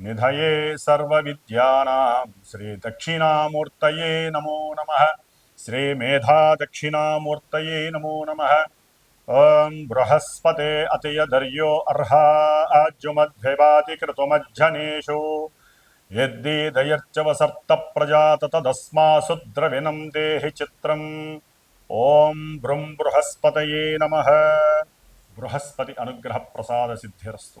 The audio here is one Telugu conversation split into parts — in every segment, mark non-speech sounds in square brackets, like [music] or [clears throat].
నిధయే సర్వలోకానాం భిషజే భవరోగిణాం నిధయే సర్వవిద్యానాం శ్రీదక్షిణామూర్తయే నమో నమః శ్రీమేధాదక్షిణామూర్తయే నమో నమ ఓం బృహస్పతే అతయధర్యో అర్హా ఆజ్యుమధ్వివాతి క్రతుమజ్జనేషు యద్దీదయర్చవసర్త ప్రజాత తదస్మాసు ద్రవిణం దేహి చిత్రం ఓం బృం బృహస్పతయే నమ బృహస్పతి అనుగ్రహ ప్రసాద సిద్ధిరస్తు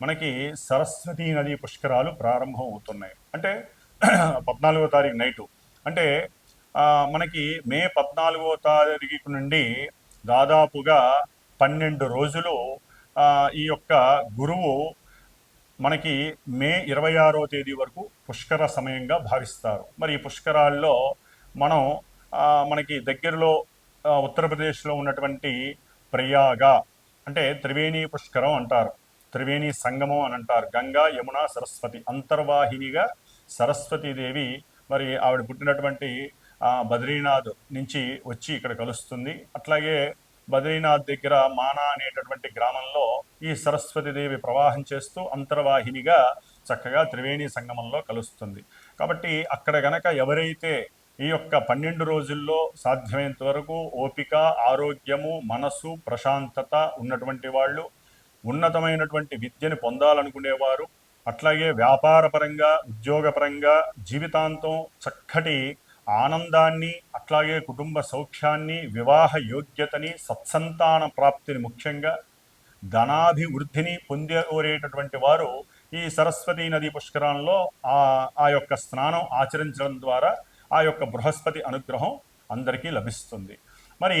మనకి సరస్వతీ నది పుష్కరాలు ప్రారంభం అవుతున్నాయి అంటే [clears throat] పద్నాలుగో తారీఖు నైటు. అంటే మనకి మే పద్నాలుగో తారీఖు నుండి దాదాపుగా పన్నెండు రోజులు ఈ యొక్క గురువు మనకి మే ఇరవై ఆరో తేదీ వరకు పుష్కర సమయంగా భావిస్తారు. మరి ఈ పుష్కరాల్లో మనం మనకి దగ్గరలో ఉత్తరప్రదేశ్లో ఉన్నటువంటి ప్రయాగ అంటే త్రివేణి పుష్కరం అంటారు. త్రివేణి సంగమం అని అంటారు. గంగా యమున సరస్వతి అంతర్వాహినిగా సరస్వతీదేవి మరి ఆవిడ పుట్టినటువంటి బద్రీనాథ్ నుంచి వచ్చి ఇక్కడ కలుస్తుంది. అట్లాగే బద్రీనాథ్ దగ్గర మానా అనేటటువంటి గ్రామంలో ఈ సరస్వతీదేవి ప్రవాహం చేస్తూ అంతర్వాహినిగా చక్కగా త్రివేణి సంగమంలో కలుస్తుంది. కాబట్టి అక్కడ గనక ఎవరైతే ఈ యొక్క పన్నెండు రోజుల్లో సాధ్యమైనంత వరకు ఓపిక ఆరోగ్యము మనసు ప్రశాంతత ఉన్నటువంటి వాళ్ళు ఉన్నతమైనటువంటి విద్యను పొందాలనుకునేవారు. అట్లాగే వ్యాపారపరంగా ఉద్యోగపరంగా జీవితాంతం చక్కటి ఆనందాన్ని అట్లాగే కుటుంబ సౌఖ్యాన్ని వివాహ యోగ్యతని సత్సంతాన ప్రాప్తిని ముఖ్యంగా ధనాభివృద్ధిని పొందేటటువంటి వారు ఈ సరస్వతీ నదీ పుష్కరాలలో ఆ ఆ యొక్క స్నానం ఆచరించడం ద్వారా ఆ యొక్క బృహస్పతి అనుగ్రహం అందరికీ లభిస్తుంది. మరి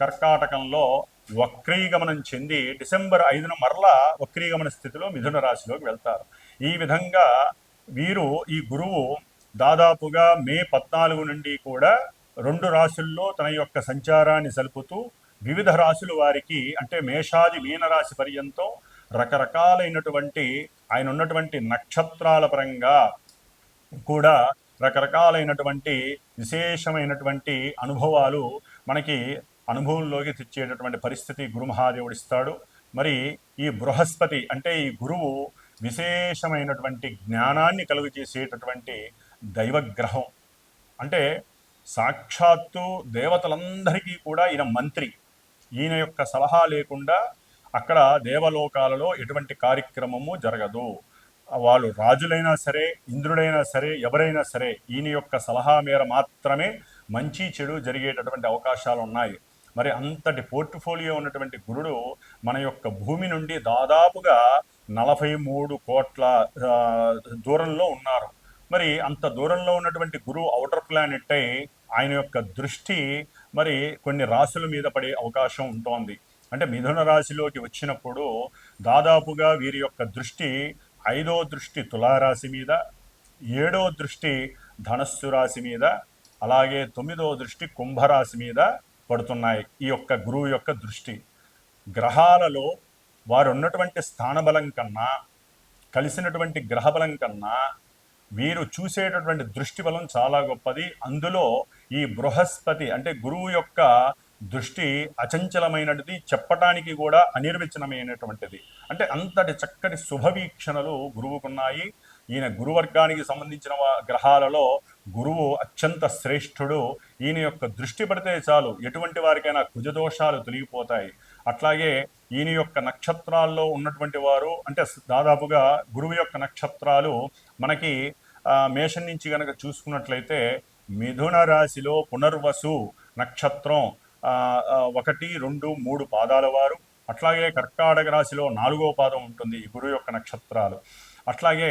కర్కాటకంలో వక్రీగమనం చెంది డిసెంబర్ ఐదున మరలా వక్రీగమన స్థితిలో మిథున రాశిలోకి వెళ్తారు. ఈ విధంగా వీరు ఈ గురువు దాదాపుగా మే పద్నాలుగు నుండి కూడా రెండు రాశుల్లో తన యొక్క సంచారాన్ని సలుపుతూ వివిధ రాశుల వారికి అంటే మేషాది మీనరాశి పర్యంతం రకరకాలైనటువంటి ఆయన ఉన్నటువంటి నక్షత్రాల పరంగా కూడా రకరకాలైనటువంటి విశేషమైనటువంటి అనుభవాలు మనకి అనుభవంలోకి తెచ్చేటటువంటి పరిస్థితి గురుమహాదేవుడు ఇస్తాడు. మరి ఈ బృహస్పతి అంటే ఈ గురువు విశేషమైనటువంటి జ్ఞానాన్ని కలుగు చేసేటటువంటి దైవగ్రహం. అంటే సాక్షాత్తు దేవతలందరికీ కూడా ఈయన మంత్రి. ఈయన యొక్క సలహా లేకుండా అక్కడ దేవలోకాలలో ఎటువంటి కార్యక్రమము జరగదు. వాళ్ళు రాజులైనా సరే ఇంద్రుడైనా సరే ఎవరైనా సరే ఈయన యొక్క సలహా మేర మాత్రమే మంచి చెడు జరిగేటటువంటి అవకాశాలు ఉన్నాయి మరి అంతటి పోర్ట్ఫోలియో ఉన్నటువంటి గురుడు మన యొక్క భూమి నుండి దాదాపుగా నలభై మూడు కోట్ల దూరంలో ఉన్నారు. మరి అంత దూరంలో ఉన్నటువంటి గురువు అవుటర్ ప్లానెట్ అయి ఆయన యొక్క దృష్టి మరి కొన్ని రాశుల మీద పడే అవకాశం ఉంటోంది. అంటే మిథున రాశిలోకి వచ్చినప్పుడు దాదాపుగా వీరి యొక్క దృష్టి ఐదో దృష్టి తులారాశి మీద ఏడో దృష్టి ధనస్సు రాశి మీద అలాగే తొమ్మిదో దృష్టి కుంభరాశి మీద పడుతున్నాయి. ఈ యొక్క గురువు యొక్క దృష్టి. గ్రహాలలో వారు ఉన్నటువంటి స్థానబలం కన్నా కలిసినటువంటి గ్రహబలం కన్నా వీరు చూసేటటువంటి దృష్టి బలం చాలా గొప్పది. అందులో ఈ బృహస్పతి అంటే గురువు యొక్క దృష్టి అచంచలమైనది చెప్పటానికి కూడా అనిర్వచనమైనటువంటిది. అంటే అంతటి చక్కటి శుభవీక్షణలు గురువుకున్నాయి. ఈయన గురువర్గానికి సంబంధించిన గ్రహాలలో గురువు అత్యంత శ్రేష్ఠుడు. ఈయన యొక్క దృష్టి పడితే చాలు ఎటువంటి వారికైనా కుజదోషాలు తొలగిపోతాయి. అట్లాగే ఈయన యొక్క నక్షత్రాల్లో ఉన్నటువంటి వారు అంటే దాదాపుగా గురువు యొక్క నక్షత్రాలు మనకి మేషం నుంచి కనుక చూసుకున్నట్లయితే మిథున రాశిలో పునర్వసు నక్షత్రం ఒకటి రెండు మూడు పాదాల వారు. అట్లాగే కర్కాటక రాశిలో నాలుగో పాదం ఉంటుంది ఈ గురువు యొక్క నక్షత్రాలు. అట్లాగే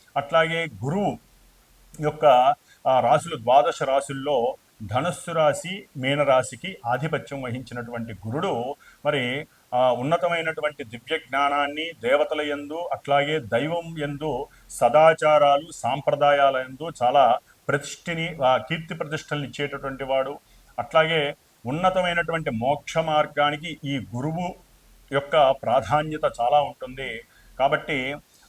అట్లాగే గురువు యొక్క రాశులు ద్వాదశ రాశుల్లో ధనస్సు రాశి మీనరాశికి ఆధిపత్యం వహించినటువంటి గురుడు మరి ఉన్నతమైనటువంటి దివ్య జ్ఞానాన్ని దేవతల యందు అట్లాగే దైవం యందు సదాచారాలు సాంప్రదాయాల యందు చాలా ప్రతిష్ఠిని కీర్తి ప్రతిష్టలను ఇచ్చేటటువంటి వాడు. అట్లాగే ఉన్నతమైనటువంటి మోక్ష మార్గానికి ఈ గురువు యొక్క ప్రాధాన్యత చాలా ఉంటుంది. కాబట్టి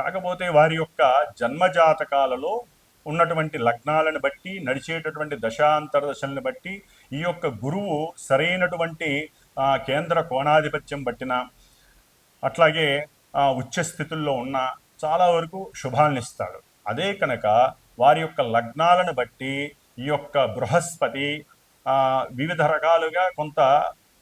కాకపోతే వారి యొక్క జన్మజాతకాలలో ఉన్నటువంటి లగ్నాలను బట్టి నడిచేటటువంటి దశాంతర దశలను బట్టి ఈ యొక్క గురువు సరైనటువంటి కేంద్ర కోణాధిపత్యం బట్టిన అట్లాగే ఆ, ఉచ్చ స్థితుల్లో ఉన్న చాలా వరకు శుభాలనిస్తాడు అదే కనుక వారి యొక్క లగ్నాలను బట్టి ఈ యొక్క బృహస్పతి వివిధ రకాలుగా కొంత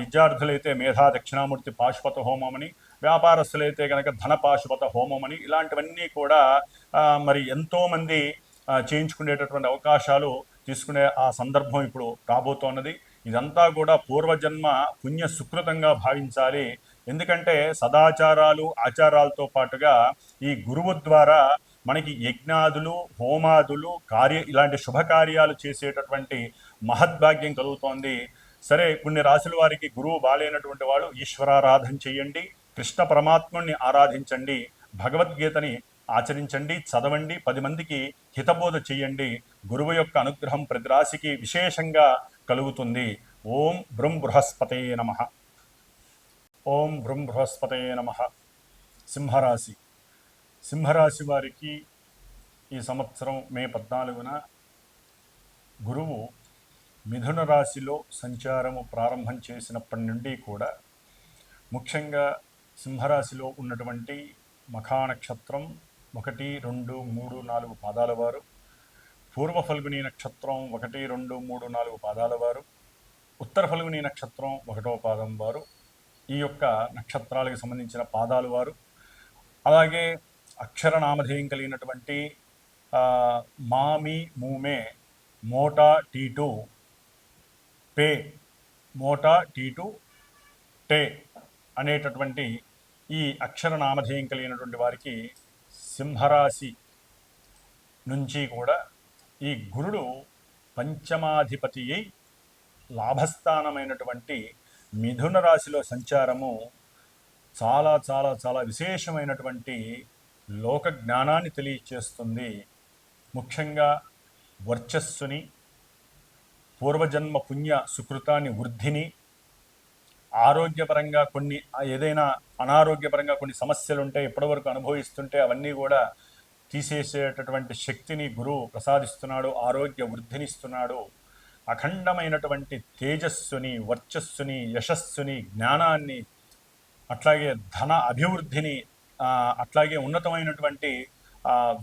విద్యార్థులైతే మేధా దక్షిణామూర్తి పాశుపత హోమమని వ్యాపారస్తులైతే కనుక ధన పాశుపత హోమమని ఇలాంటివన్నీ కూడా మరి ఎంతోమంది చేయించుకునేటటువంటి అవకాశాలు తీసుకునే ఆ సందర్భం ఇప్పుడు రాబోతోన్నది. ఇదంతా కూడా పూర్వజన్మ పుణ్య సుకృతంగా భావించాలి. ఎందుకంటే సదాచారాలు ఆచారాలతో పాటుగా ఈ గురువు ద్వారా మనకి యజ్ఞాదులు హోమాదులు కార్య ఇలాంటి శుభకార్యాలు చేసేటటువంటి మహద్భాగ్యం కలుగుతోంది. సరే కొన్ని రాసుల వారికి గురువు బాలేనటువంటి వాడు ఈశ్వరారాధన చేయండి కృష్ణ పరమాత్ముణ్ణి ఆరాధించండి భగవద్గీతని ఆచరించండి చదవండి పది మందికి హితబోధ చేయండి గురువు యొక్క అనుగ్రహం ప్రతి రాశికి విశేషంగా కలుగుతుంది. ఓం బృం బృహస్పతే నమ. ఓం బృం బృహస్పతే నమ. సింహరాశి. సింహరాశి వారికి ఈ సంవత్సరం మే పద్నాలుగున గురువు మిథున రాశిలో సంచారము ప్రారంభం చేసినప్పటి నుండి కూడా ముఖ్యంగా సింహరాశిలో ఉన్నటువంటి మఖా నక్షత్రం ఒకటి రెండు మూడు నాలుగు పాదాల వారు పూర్వ ఫల్గుని నక్షత్రం ఒకటి రెండు మూడు నాలుగు పాదాల వారు ఉత్తర ఫల్గుని నక్షత్రం ఒకటో పాదం వారు ఈ యొక్క నక్షత్రాలకు సంబంధించిన పాదాలు వారు అలాగే అక్షర నామధేయం కలిగినటువంటి మామి మూమే మోటా టీటు పే మోటా టీటు టే అనేటటువంటి ఈ అక్షర నామధేయం కలిగినటువంటి వారికి సింహరాశి నుంచి కూడా ఈ గురుడు పంచమాధిపతి అయి లాభస్థానమైనటువంటి మిథున రాశిలో సంచారము చాలా చాలా చాలా విశేషమైనటువంటి లోక జ్ఞానాన్ని తెలియచేస్తుంది. ముఖ్యంగా వర్చస్సుని పూర్వజన్మ పుణ్య సుకృతాన్ని వృద్ధిని ఆరోగ్యపరంగా కొన్ని ఏదైనా అనారోగ్యపరంగా కొన్ని సమస్యలు ఉంటే ఇప్పటివరకు అనుభవిస్తుంటే అవన్నీ కూడా తీసేసేటటువంటి శక్తిని గురువు ప్రసాదిస్తున్నాడు ఆరోగ్య వృద్ధినిస్తున్నాడు. అఖండమైనటువంటి తేజస్సుని వర్చస్సుని యశస్సుని జ్ఞానాన్ని అట్లాగే ధన అభివృద్ధిని అట్లాగే ఉన్నతమైనటువంటి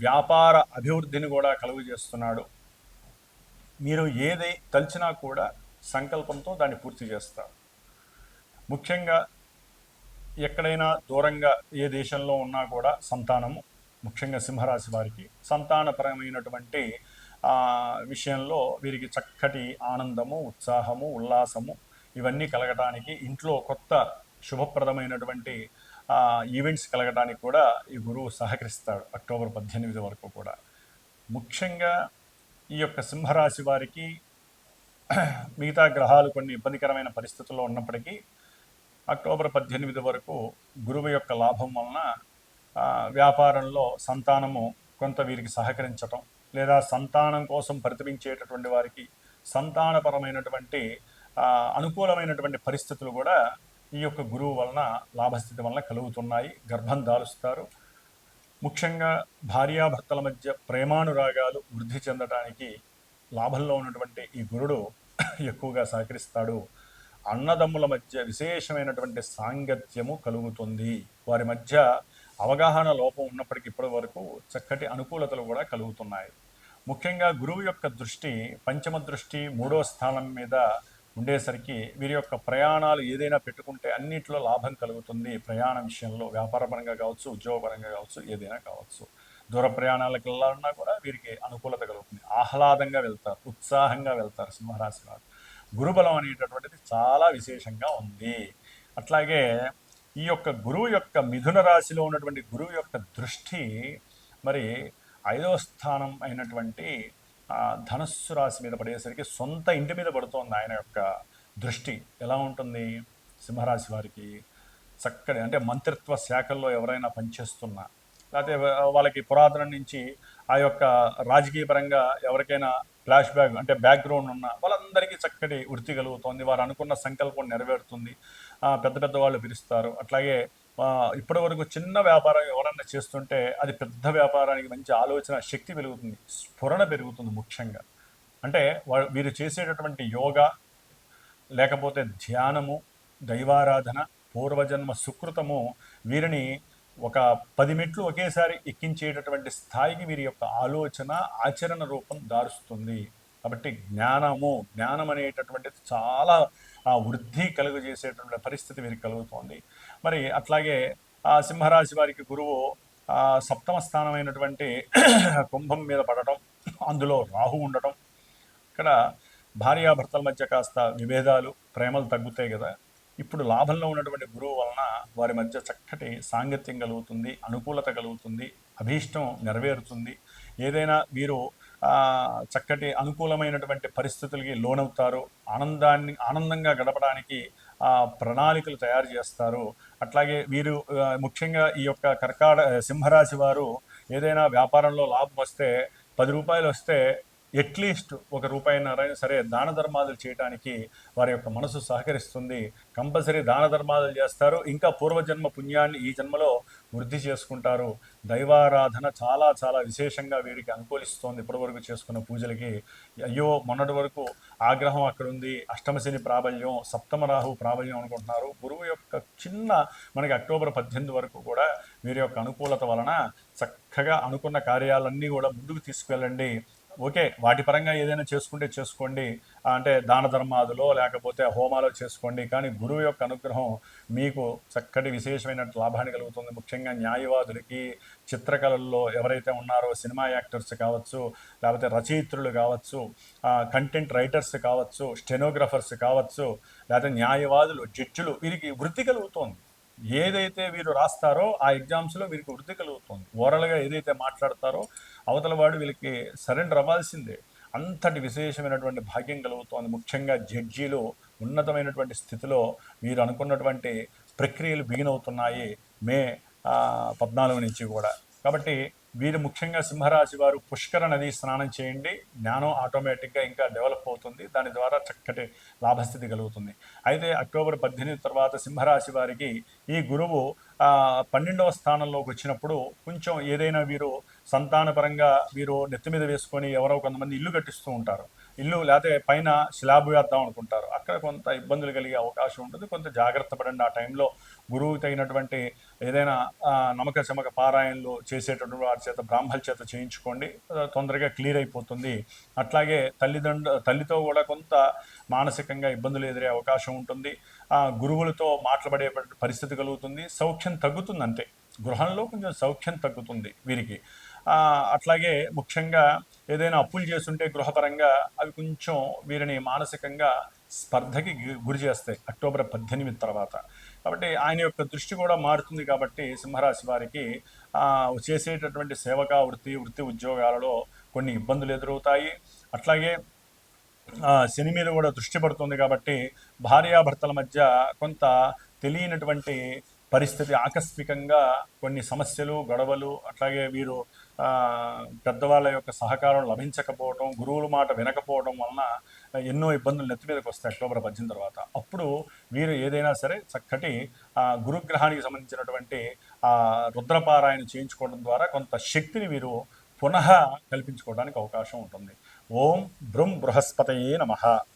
వ్యాపార అభివృద్ధిని కూడా కలుగజేస్తున్నాడు. మీరు ఏదై తలిచినా కూడా సంకల్పంతో దాన్ని పూర్తి చేస్తారు. ముఖ్యంగా ఎక్కడైనా దూరంగా ఏ దేశంలో ఉన్నా కూడా సంతానము ముఖ్యంగా సింహరాశి వారికి సంతానపరమైనటువంటి విషయంలో వీరికి చక్కటి ఆనందము ఉత్సాహము ఉల్లాసము ఇవన్నీ కలగటానికి ఇంట్లో కొత్త శుభప్రదమైనటువంటి ఈవెంట్స్ కలగటానికి కూడా ఈ గురువు సహకరిస్తాడు అక్టోబర్ పద్దెనిమిది వరకు కూడా. ముఖ్యంగా ఈ యొక్క సింహరాశి వారికి మిగతా గ్రహాలు కొన్ని ఇబ్బందికరమైన పరిస్థితుల్లో ఉన్నప్పటికీ అక్టోబర్ పద్దెనిమిది వరకు గురువు యొక్క లాభం వలన వ్యాపారంలో సంతానము కొంత వీరికి సహకరించటం లేదా సంతానం కోసం ప్రతిపించేటటువంటి వారికి సంతానపరమైనటువంటి అనుకూలమైనటువంటి పరిస్థితులు కూడా ఈ యొక్క గురువు వలన లాభస్థితి వలన కలుగుతున్నాయి. గర్భం దాలుస్తారు. ముఖ్యంగా భార్యాభర్తల మధ్య ప్రేమానురాగాలు వృద్ధి చెందటానికి లాభంలో ఉన్నటువంటి ఈ గురుడు [clears throat] ఎక్కువగా సహకరిస్తాడు. అన్నదమ్ముల మధ్య విశేషమైనటువంటి సాంగత్యము కలుగుతుంది. వారి మధ్య అవగాహన లోపం ఉన్నప్పటికీ ఇప్పటి వరకు చక్కటి అనుకూలతలు కూడా కలుగుతున్నాయి. ముఖ్యంగా గురువు యొక్క దృష్టి పంచమ దృష్టి మూడో స్థానం మీద ఉండేసరికి వీరి యొక్క ప్రయాణాలు ఏదైనా పెట్టుకుంటే అన్నిట్లో లాభం కలుగుతుంది. ప్రయాణ విషయంలో వ్యాపారపరంగా కావచ్చు ఉద్యోగపరంగా కావచ్చు ఏదైనా కావచ్చు. దూర ప్రయాణాలకు వెళ్ళాలన్నా కూడా వీరికి అనుకూలత కలుగుతుంది. ఆహ్లాదంగా వెళ్తారు ఉత్సాహంగా వెళ్తారు సింహరాశి వారు. గురుబలం అనేటటువంటిది చాలా విశేషంగా ఉంది. అట్లాగే ఈ యొక్క గురువు యొక్క మిథున రాశిలో ఉన్నటువంటి గురువు యొక్క దృష్టి మరి ఐదవ స్థానం అయినటువంటి ధనస్సు రాశి మీద పడేసరికి సొంత ఇంటి మీద పడుతోంది ఆయన యొక్క దృష్టి. ఎలా ఉంటుంది? సింహరాశి వారికి చక్కటి అంటే మంత్రిత్వ శాఖల్లో ఎవరైనా పనిచేస్తున్నా లేకపోతే వాళ్ళకి పురాతనం నుంచి ఆ యొక్క రాజకీయ పరంగా ఎవరికైనా ఫ్లాష్ బ్యాక్ అంటే బ్యాక్గ్రౌండ్ ఉన్న వాళ్ళందరికీ చక్కటి వృత్తి కలుగుతుంది. వారు అనుకున్న సంకల్పం నెరవేరుతుంది. పెద్ద పెద్ద వాళ్ళు పిలుస్తారు. అట్లాగే ఇప్పటి వరకు చిన్న వ్యాపారం ఎవరన్నా చేస్తుంటే అది పెద్ద వ్యాపారానికి మంచి ఆలోచన శక్తి పెరుగుతుంది స్ఫురణ పెరుగుతుంది ముఖ్యంగా. అంటే వీరు చేసేటటువంటి యోగా లేకపోతే ధ్యానము దైవారాధన పూర్వజన్మ సుకృతము వీరిని ఒక పది మెట్లు ఒకేసారి ఎక్కించేటటువంటి స్థాయికి వీరి యొక్క ఆలోచన ఆచరణ రూపం దారుస్తుంది. కాబట్టి జ్ఞానము జ్ఞానం అనేటటువంటిది చాలా ఆ, వృద్ధి కలుగజేసేటువంటి పరిస్థితి వీరికి కలుగుతోంది. మరి అట్లాగే ఆ సింహరాశి వారికి గురువు ఆ, సప్తమ స్థానమైనటువంటి [clears throat] కుంభం మీద పడటం అందులో రాహు ఉండటం ఇక్కడ భార్యాభర్తల మధ్య కాస్త విభేదాలు ప్రేమలు తగ్గుతాయి కదా. ఇప్పుడు లాభంలో ఉన్నటువంటి గురువు వలన వారి మధ్య చక్కటి సాంగత్యం కలుగుతుంది అనుకూలత కలుగుతుంది అభీష్టం నెరవేరుతుంది. ఏదైనా వీరు చక్కటి అనుకూలమైనటువంటి పరిస్థితులకి లోనవుతారు ఆనందాన్ని ఆనందంగా గడపడానికి ప్రణాళికలు తయారు చేస్తారు. అట్లాగే వీరు ముఖ్యంగా ఈ యొక్క కర్కాడ సింహరాశి వారు ఏదైనా వ్యాపారంలో లాభం వస్తే పది రూపాయలు వస్తే అట్లీస్ట్ ఒక రూపాయిన్నరైనా సరే దాన ధర్మాలు చేయడానికి వారి యొక్క మనసు సహకరిస్తుంది. కంపల్సరీ దాన ధర్మాలు చేస్తారు. ఇంకా పూర్వజన్మ పుణ్యాన్ని ఈ జన్మలో వృద్ధి చేసుకుంటారు. దైవారాధన చాలా చాలా విశేషంగా వీరికి అనుకూలిస్తోంది. ఇప్పటివరకు చేసుకున్న పూజలకి అయ్యో మొన్నటి వరకు ఆగ్రహం అక్కడ ఉంది అష్టమశని ప్రాబల్యం సప్తమ రాహు ప్రాబల్యం అనుకుంటున్నారు. గురువు యొక్క చిన్న మనకి అక్టోబర్ పద్దెనిమిది వరకు కూడా వీరి యొక్క అనుకూలత వలన చక్కగా అనుకున్న కార్యాలన్నీ కూడా ముందుకు తీసుకువెళ్ళండి. ఓకే వాటి పరంగా ఏదైనా చేసుకుంటే చేసుకోండి. అంటే దాన ధర్మాదులో లేకపోతే హోమాలో చేసుకోండి. కానీ గురువు యొక్క అనుగ్రహం మీకు చక్కటి విశేషమైన లాభాన్ని కలుగుతుంది. ముఖ్యంగా న్యాయవాదులకి చిత్రకళల్లో ఎవరైతే ఉన్నారో సినిమా యాక్టర్స్ కావచ్చు లేకపోతే రచయిత్రులు కావచ్చు కంటెంట్ రైటర్స్ కావచ్చు స్టెనోగ్రఫర్స్ కావచ్చు లేకపోతే న్యాయవాదులు జడ్జిలు వీరికి వృత్తి కలుగుతోంది. ఏదైతే వీరు రాస్తారో ఆ ఎగ్జామ్స్లో వీరికి వృద్ధి కలుగుతుంది. ఓరల్గా ఏదైతే మాట్లాడతారో అవతల వాడు వీళ్ళకి సరెండర్ అవ్వాల్సిందే. అంతటి విశేషమైనటువంటి భాగ్యం కలుగుతోంది. ముఖ్యంగా జడ్జీలు ఉన్నతమైనటువంటి స్థితిలో మీరు అనుకున్నటువంటి ప్రక్రియలు బిగిన్ అవుతున్నాయి మే పద్నాలుగు నుంచి కూడా. కాబట్టి వీరు ముఖ్యంగా సింహరాశి వారు పుష్కర నది స్నానం చేయండి. జ్ఞానం ఆటోమేటిక్గా ఇంకా డెవలప్ అవుతుంది. దాని ద్వారా చక్కటి లాభస్థితి కలుగుతుంది. అయితే అక్టోబర్ పద్దెనిమిది తర్వాత సింహరాశి వారికి ఈ గురువు పన్నెండవ స్థానంలోకి వచ్చినప్పుడు కొంచెం ఏదైనా వీరు సంతానపరంగా వీరు నెత్తి మీద వేసుకొని ఎవరో కొంతమంది ఇల్లు కట్టిస్తూ ఉంటారు. ఇల్లు లేకపోతే పైన స్లాబ్ వేద్దాం అనుకుంటారు. అక్కడ కొంత ఇబ్బందులు కలిగే అవకాశం ఉంటుంది. కొంత జాగ్రత్త పడండి. ఆ టైంలో గురువు తగినటువంటి ఏదైనా ఆ, నమ్మక పారాయణలు చేసేటటువంటి వారి చేత బ్రాహ్మల చేత చేయించుకోండి. తొందరగా క్లియర్ అయిపోతుంది. అట్లాగే తల్లిదండ్రు తల్లితో కూడా కొంత మానసికంగా ఇబ్బందులు ఎదురే అవకాశం ఉంటుంది. ఆ, గురువులతో మాట్లాడే పరిస్థితి కలుగుతుంది. సౌఖ్యం తగ్గుతుంది అంతే గృహంలో కొంచెం సౌఖ్యం తగ్గుతుంది వీరికి. అట్లాగే ముఖ్యంగా ఏదైనా అప్పులు చేస్తుంటే గృహపరంగా అవి కొంచెం వీరిని మానసికంగా స్పర్ధకి గు- గురి చేస్తాయి అక్టోబర్ పద్దెనిమిది తర్వాత. కాబట్టి ఆయన యొక్క దృష్టి కూడా మారుతుంది కాబట్టి సింహరాశి వారికి చేసేటటువంటి సేవకా వృత్తి వృత్తి ఉద్యోగాలలో కొన్ని ఇబ్బందులు ఎదురవుతాయి. అట్లాగే శని మీద కూడా దృష్టి పడుతుంది కాబట్టి భార్యాభర్తల మధ్య కొంత తెలియనటువంటి పరిస్థితి ఆకస్మికంగా కొన్ని సమస్యలు గొడవలు అట్లాగే వీరు పెద్దవాళ్ళ యొక్క సహకారం లభించకపోవడం గురువుల మాట వినకపోవడం వలన ఎన్నో ఇబ్బందులు నెత్తి మీదకి వస్తాయి అక్టోబర్ పద్దెనిమిది తర్వాత. అప్పుడు వీరు ఏదైనా సరే చక్కటి ఆ, గురుగ్రహానికి సంబంధించినటువంటి రుద్రపారాయణ చేయించుకోవడం ద్వారా కొంత శక్తిని వీరు పునః కల్పించుకోవడానికి అవకాశం ఉంటుంది. ఓం బృం బృహస్పతయే నమః.